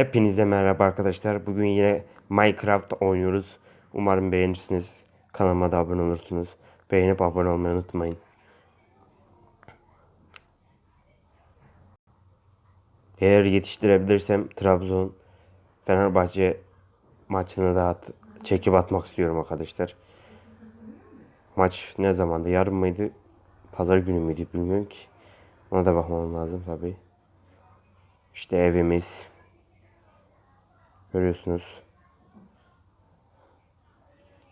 Hepinize merhaba arkadaşlar. Bugün yine Minecraft oynuyoruz. Umarım beğenirsiniz. Kanalıma da abone olursunuz. Beğenip abone olmayı unutmayın. Eğer yetiştirebilirsem Trabzon Fenerbahçe maçını da at, çekip atmak istiyorum arkadaşlar. Maç ne zamandı? Yarın mıydı? Pazar günü müydü bilmiyorum ki. Ona da bakmam lazım tabii. İşte evimiz. Görüyorsunuz.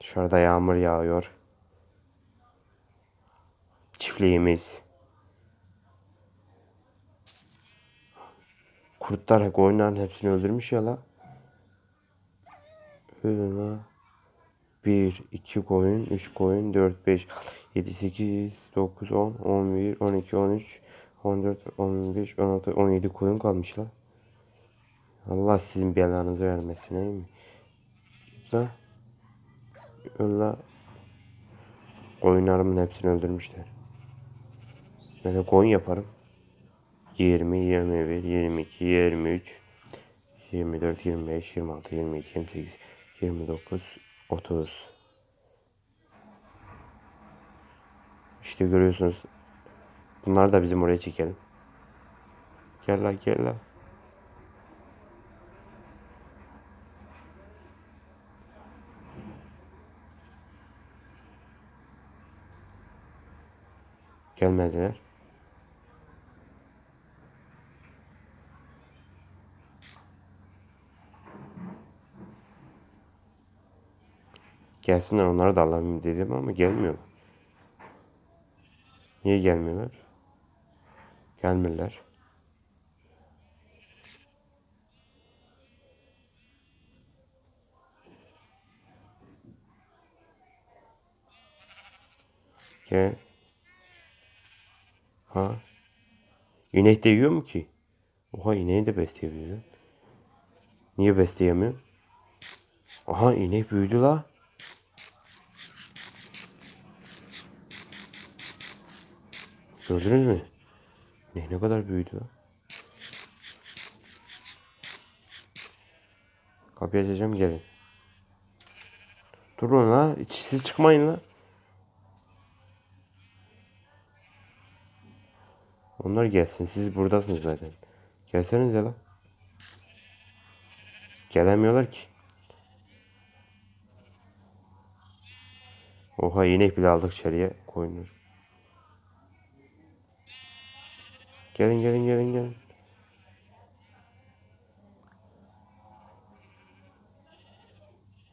Dışarıda yağmur yağıyor. Çiftliğimiz. Kurtlar koyunların hepsini öldürmüş ya la. La. 1, 2 koyun, 3 koyun, 4, 5, 7, 8, 9, 10, 11, 12, 13, 14, 15, 16, 17 koyun kalmış la. Allah sizin belanızı vermesin değil mi? La. La. Koyunlarımın hepsini öldürmüşler. Ben de koyun yaparım. 20, 21, 22, 23, 24, 25, 26, 27, 28, 29, 30. İşte görüyorsunuz. Bunları da bizim oraya çekelim. Gel la gel la. Gelmediler. Gelsinler onları da alayım dedim ama gelmiyor. Niye gelmiyorlar? Gelmirler. Gel. Ha. İnek de yiyor mu ki? Oha ineği de besleyebiliyor. Niye besleyemiyor? Aha inek büyüdü la. Gördünüz mü? Ne ne kadar büyüdü la. Kapıyı açacağım gelin. Durun la. Siz çıkmayın la. Onlar gelsin. Siz buradasınız zaten. Gelsenize la. Gelemiyorlar ki. Oha inek bile aldık içeriye koyunlar. Gelin gelin gelin gelin.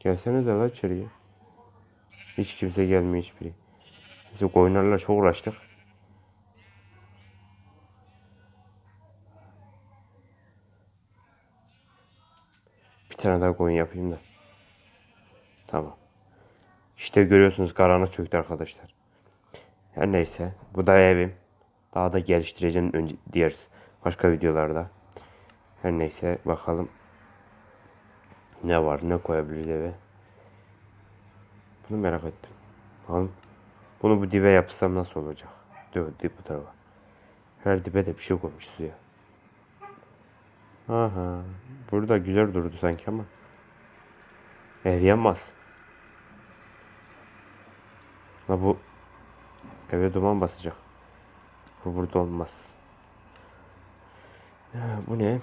Gelsenize la içeriye. Hiç kimse gelmiyor hiçbiri. Biz koyunlarla çok uğraştık. Tane daha koyun yapayım da. Tamam. İşte görüyorsunuz karanlık çöktü arkadaşlar. Her neyse. Bu da evim. Daha da geliştireceğim önce diğer başka videolarda. Her neyse bakalım. Ne var ne koyabiliriz eve. Bunu merak ettim. Bakalım. Bunu bu dibe yapsam nasıl olacak? Dur dip bu tarafa. Her dibe de bir şey koymuşuz ya. Aha. Burada güzel durdu sanki ama. Eriyemez. La bu eve duman basacak. Bu burada olmaz. Ya, bu ne?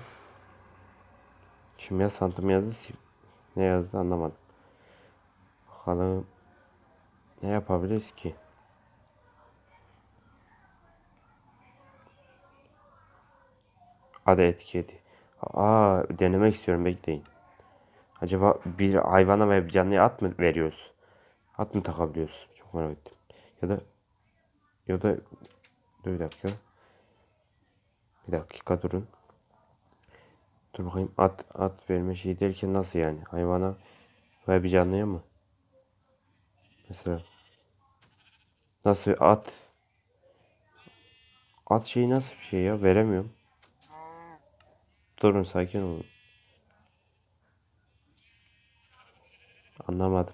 Kimya santim yazdı. Ne yazdı anlamadım. Bakalım. Ne yapabiliriz ki? Adı etiketi. Aa denemek istiyorum bekleyin. Acaba bir hayvana ve bir canlıya at mı veriyoruz? At mı takabiliyoruz? Çok merak ettim. Ya da ya da dur bir dakika. Bir dakika durun. Dur bakayım at at verme şey derken nasıl yani? Hayvana ve bir canlıya mı? Mesela nasıl at at şeyi nasıl bir şey ya veremiyorum. Durun sakin olun. Anlamadım.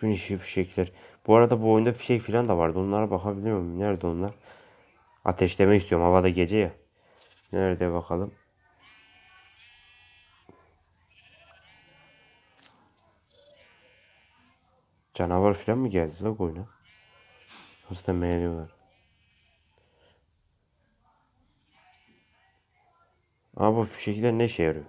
Gün ışığı fişekler. Bu arada bu oyunda fişek falan da vardı. Onlara bakabiliyor muyum? Nerede onlar? Ateşlemek istiyorum. Havada gece ya. Nerede bakalım. Canavar falan mı geldi la oyuna? Nasıl da meğliyorlar. Ama bu fişekler ne işe yarıyor?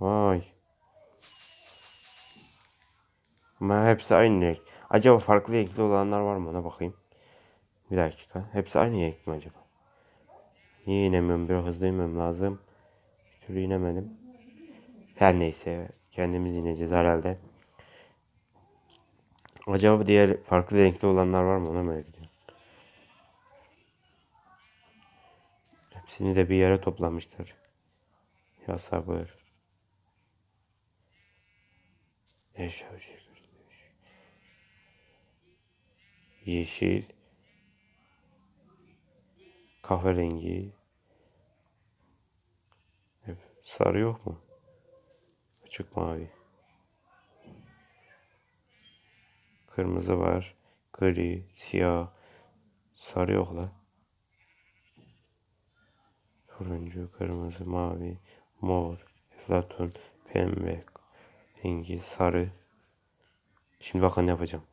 Vay. Ama hepsi aynı renk. Acaba farklı renkli olanlar var mı? Ona bakayım. Bir dakika. Hepsi aynı renk mi acaba? Niye inemiyorum? Biraz hızlı inmem lazım. Bir türlü inemedim. Her neyse. Kendimiz ineceğiz herhalde. Acaba diğer farklı renkli olanlar var mı? Ona merak ediyorum. Hepsini de bir yere toplamışlar. Ya sabır. Yeşil. Kahverengi. Sarı yok mu? Açık mavi. Kırmızı var. Gri, siyah. Sarı yok la. Turuncu, kırmızı, mavi, mor, eflatun, pembe, rengi, sarı. Şimdi bakın ne yapacağım.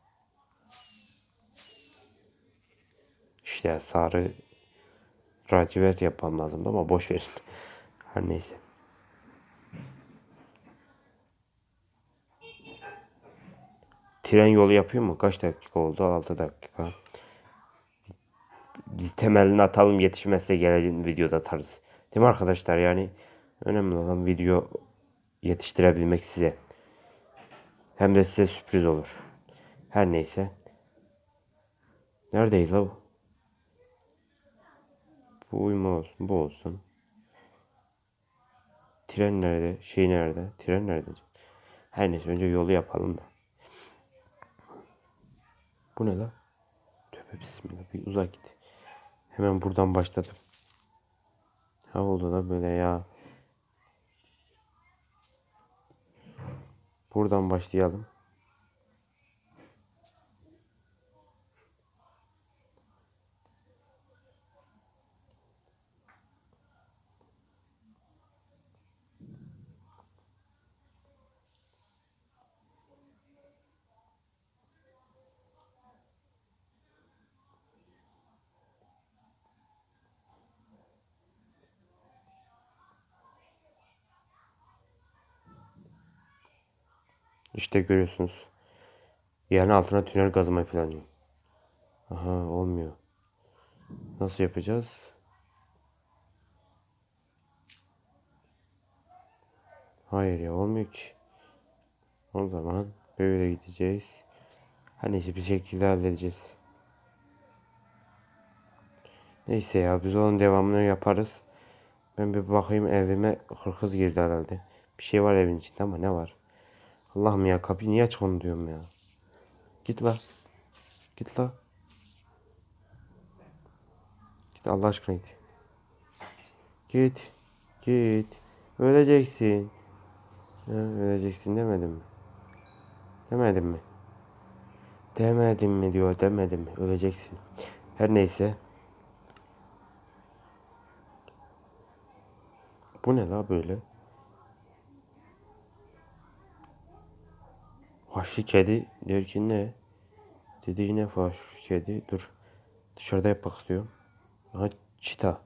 İşte sarı lacivert yapmam lazımdı ama boş verin. Her neyse. Tren yolu yapıyor mu? Kaç dakika oldu? 6 dakika. Temelini atalım yetişmezse gelen videoda atarız. Değil mi arkadaşlar? Yani önemli olan video yetiştirebilmek size. Hem de size sürpriz olur. Her neyse. Neredeyiz la bu? Bu uyuma olsun. Bu olsun. Tren nerede? Şey nerede? Tren nerede? Her neyse önce yolu yapalım da. Bu ne la? Tövbe bismillah. Bir uzak git. Hemen buradan başladım. Ha oldu da böyle ya. Buradan başlayalım. İşte görüyorsunuz. Yerin altına tünel kazmayı planlıyorum. Aha olmuyor. Nasıl yapacağız? Hayır ya olmuyor ki. O zaman böyle gideceğiz. Her neyse bir şekilde halledeceğiz. Neyse ya biz onun devamını yaparız. Ben bir bakayım evime hırkız girdi herhalde. Bir şey var evin içinde ama ne var? Allah'ım ya kapıyı niye aç onu diyorum ya. Git la. Git la. Git Allah aşkına git. Git. Git. Öleceksin. Ha, öleceksin demedim mi? Demedim mi? Demedim mi diyor demedim mi? Öleceksin. Her neyse. Bu ne la böyle? Vahşi kedi diyor ki ne? Dedi yine vahşi kedi. Dur. Dışarıda yapmak istiyorum. Aha çita.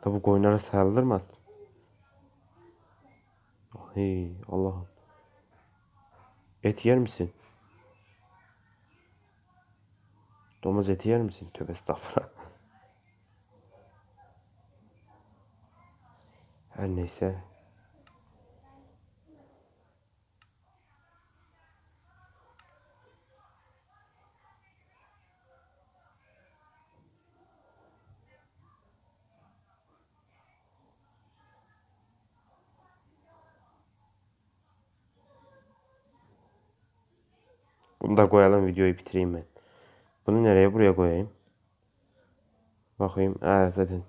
Tabi koyunlara sayılır mı? Hey Allah'ım. Et yer misin? Domuz eti yer misin? Tövbe estağfurullah. Her neyse. Bunu da koyalım videoyu bitireyim ben. Bunu nereye buraya koyayım? Bakayım. Aa, zaten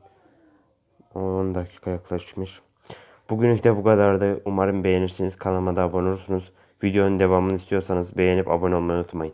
10 dakika yaklaşmış. Bugünlük de bu kadardı. Umarım beğenirsiniz. Kanalıma da abone olursunuz. Videonun devamını istiyorsanız beğenip abone olmayı unutmayın.